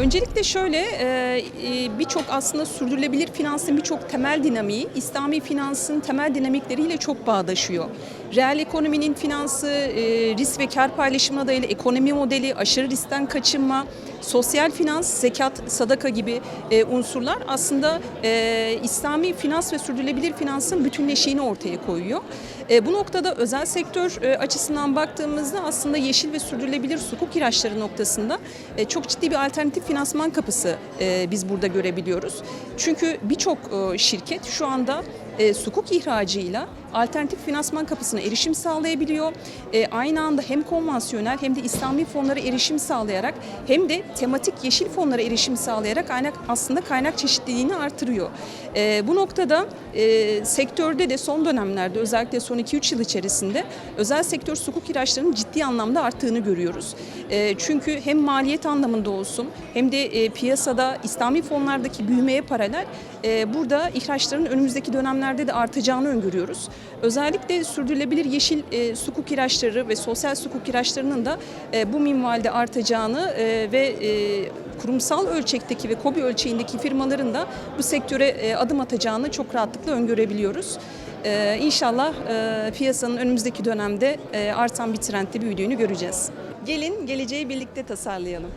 Öncelikle şöyle e, e, birçok aslında sürdürülebilir finansın birçok temel dinamiği İslami finansın temel dinamikleriyle çok bağdaşıyor. Reel ekonominin finansı, e, risk ve kar paylaşımına dayalı ekonomi modeli, aşırı riskten kaçınma, sosyal finans, zekat, sadaka gibi e, unsurlar aslında e, İslami finans ve sürdürülebilir finansın bütünleşiğini ortaya koyuyor. E, bu noktada özel sektör e, açısından baktığımızda aslında yeşil ve sürdürülebilir sukuk ihraçları noktasında e, çok ciddi bir alternatif finansman kapısı e, biz burada görebiliyoruz. Çünkü birçok e, şirket şu anda e, sukuk ihracıyla alternatif finansman kapısına erişim sağlayabiliyor. E, aynı anda hem konvansiyonel hem de İslami fonlara erişim sağlayarak hem de tematik yeşil fonlara erişim sağlayarak aslında kaynak çeşitliliğini artırıyor. E, bu noktada e, sektörde de son dönemlerde özellikle son 2-3 yıl içerisinde özel sektör sukuk ihraçlarının ciddi anlamda arttığını görüyoruz. E, çünkü hem maliyet anlamında olsun hem de e, piyasada İslami fonlardaki büyümeye paralel e, burada ihraçların önümüzdeki dönemlerde de artacağını öngörüyoruz. Özellikle sürdürülebilir yeşil e, sukuk ihraçları ve sosyal sukuk ihraçlarının da e, bu minvalde artacağını e, ve e, kurumsal ölçekteki ve KOBİ ölçeğindeki firmaların da bu sektöre e, adım atacağını çok rahatlıkla öngörebiliyoruz. Ee, inşallah e, piyasanın önümüzdeki dönemde e, artan bir trendle büyüdüğünü göreceğiz. Gelin geleceği birlikte tasarlayalım.